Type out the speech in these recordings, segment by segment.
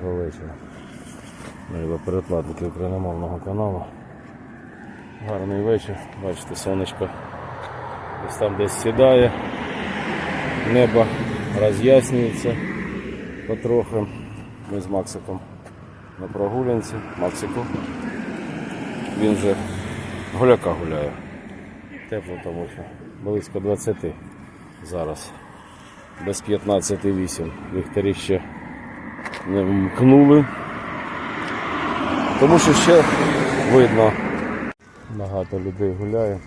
Доброго вечора. Ми перекладники україномовного каналу. Гарний вечір. Бачите, сонечко десь там десь сідає. Небо роз'яснюється потроху. Ми з Максиком на прогулянці. Максику. Він вже гуляка гуляє. Тепло, тому що близько 20 зараз. Без 15,8. Ліхтарі ще не вмкнули. Тому що ще видно. Багато людей гуляє.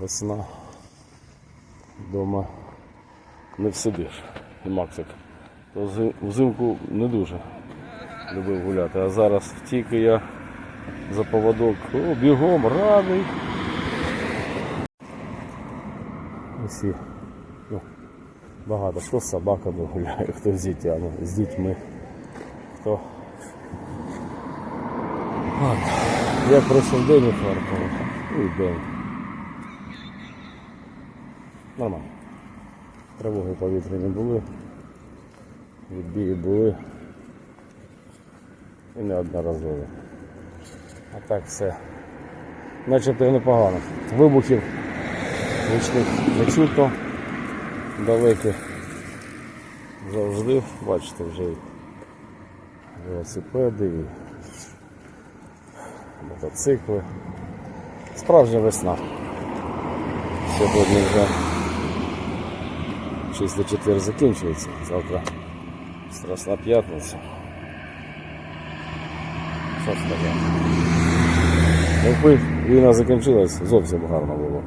Весна. Дома не всидиш. І Максик. То взимку не дуже любив гуляти. А зараз тільки я за поводок о, бігом радий. Усі. Ну, багато. Хто з собаками гуляє, хто з дітьми, з дітьми, хто. Як пройшов день у Харкові? Ну і день. Нормально. Тривоги повітряні були. Відбії були. І неодноразові. А так все. Начебто непогано. Вибухів гучних не чутно. Далекі завжди, бачите, вже велосипеди, і мотоцикли. Справжня весна. Сьогодні вже чисто четвер закінчується. Завтра страсна п'ятниця. Що сказати? Якби війна закінчилась, зовсім гарно було.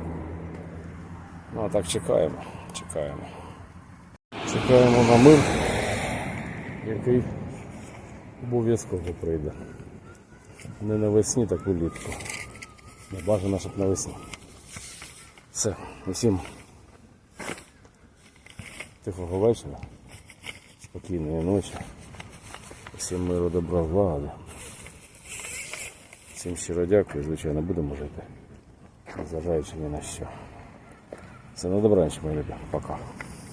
А так чекаємо, чекаємо. Чекаємо на мир, який обов'язково прийде. Не навесні, так улітку. Не бажано, щоб навесні. Все, усім тихого вечора, спокійної ночі, всім миру, добра, злагоди. Всім щиро дякую, звичайно, будемо жити, незважаючи ні на що. Все на добраніч, мої любі. Пока.